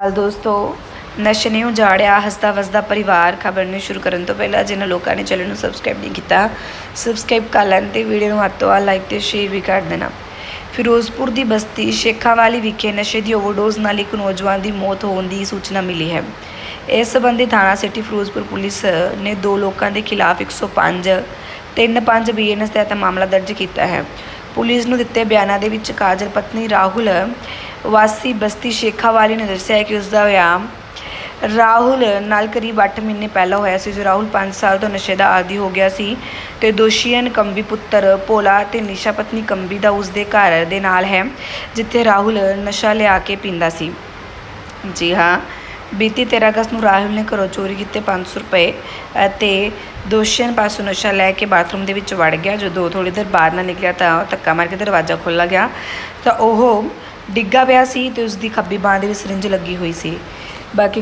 ਹਾਲ ਦੋਸਤੋ, ਨਸ਼ੇ ਨੇ ਉਜਾੜਿਆ, ਹੱਸਦਾ ਵਸਦਾ ਪਰਿਵਾਰ। ਖਬਰ ਨੂੰ ਸ਼ੁਰੂ ਕਰਨ ਤੋਂ ਪਹਿਲਾਂ ਜਿਨ੍ਹਾਂ ਲੋਕਾਂ ਨੇ ਚੈਨਲ ਨੂੰ ਸਬਸਕ੍ਰਾਈਬ ਨਹੀਂ ਕੀਤਾ ਸਬਸਕ੍ਰਾਈਬ ਕਰ ਲੈਣ ਤੇ ਵੀਡੀਓ ਨੂੰ ਹੱਥ ਆ ਲਾਈਕ ਤੇ ਸ਼ੇਅਰ ਵੀ ਕਰ ਦੇਣਾ। ਫਿਰੋਜ਼ਪੁਰ ਦੀ ਬਸਤੀ ਸ਼ੇਖਾਵਾਲੀ ਵਿਖੇ ਨਸ਼ੇ ਦੀ ਓਵਰਡੋਜ਼ ਨਾਲ ਇੱਕ ਨੌਜਵਾਨ ਦੀ ਮੌਤ ਹੋਣ ਦੀ ਸੂਚਨਾ ਮਿਲੀ ਹੈ। ਇਸ ਸੰਬੰਧੀ ਥਾਣਾ ਸਿਟੀ ਫਿਰੋਜ਼ਪੁਰ ਪੁਲਿਸ ਨੇ ਦੋ ਲੋਕਾਂ ਦੇ ਖਿਲਾਫ 105 35 ਬੀਐਨਐਸ ਤਹਿਤ ਮਾਮਲਾ ਦਰਜ ਕੀਤਾ ਹੈ। ਪੁਲਿਸ ਨੂੰ ਦਿੱਤੇ ਬਿਆਨਾਂ ਦੇ ਵਿੱਚ ਕਾਜਲ ਪਤਨੀ ਰਾਹੁਲ ਵਾਸੀ ਬਸਤੀ ਸ਼ੇਖਾਵਾਲੀ ਨੇ ਦੱਸਿਆ ਕਿ ਉਸ ਦਾ ਵਿਆਹ ਰਾਹੁਲ ਨਾਲ ਕਰੀਬ 8 ਮਹੀਨੇ ਪਹਿਲਾਂ ਹੋਇਆ ਸੀ, ਜੋ ਰਾਹੁਲ 5 ਸਾਲ ਤੋਂ ਨਸ਼ੇ ਦਾ ਆਦੀ ਹੋ ਗਿਆ ਸੀ ਤੇ ਦੋਸ਼ੀਅਨ ਕੰਬੀ ਪੁੱਤਰ ਭੋਲਾ ਤੇ ਨਿਸ਼ਾ ਪਤਨੀ ਕੰਬੀ ਦਾ ਉਸ ਦੇ ਘਰ ਦੇ ਨਾਲ ਹੈ, ਜਿੱਥੇ ਰਾਹੁਲ ਨਸ਼ਾ ਲਿਆ ਕੇ ਪੀਂਦਾ ਸੀ। ਜੀ ਹਾਂ, ਬੀਤੀ 13 ਅਗਸਤ ਨੂੰ ਰਾਹੁਲ ਨੇ ਘਰੋਂ ਚੋਰੀ ਕੀਤੇ 500 ਰੁਪਏ ਅਤੇ ਦੋਸ਼ੀਆਂ ਪਾਸੋਂ ਨਸ਼ਾ ਲੈ ਕੇ ਬਾਥਰੂਮ ਦੇ ਵਿੱਚ ਵੜ ਗਿਆ। ਜਦੋਂ ਥੋੜੀ ਦੇਰ ਬਾਹਰ ਨਾ ਨਿਕਲਿਆ ਤਾਂ ਧੱਕਾ ਮਾਰ ਕੇ ਦਰਵਾਜ਼ਾ ਖੋਲ੍ਹਾ ਗਿਆ ਤਾਂ ਉਹ ਡਿੱਗਾ ਪਿਆ ਸੀ ਤੇ ਉਸ ਦੀ ਖੱਬੀ ਬਾਂਹ ਦੇ ਵਿੱਚ ਸਰਿੰਜ ਲੱਗੀ ਹੋਈ ਸੀ। ਬਾਕੀ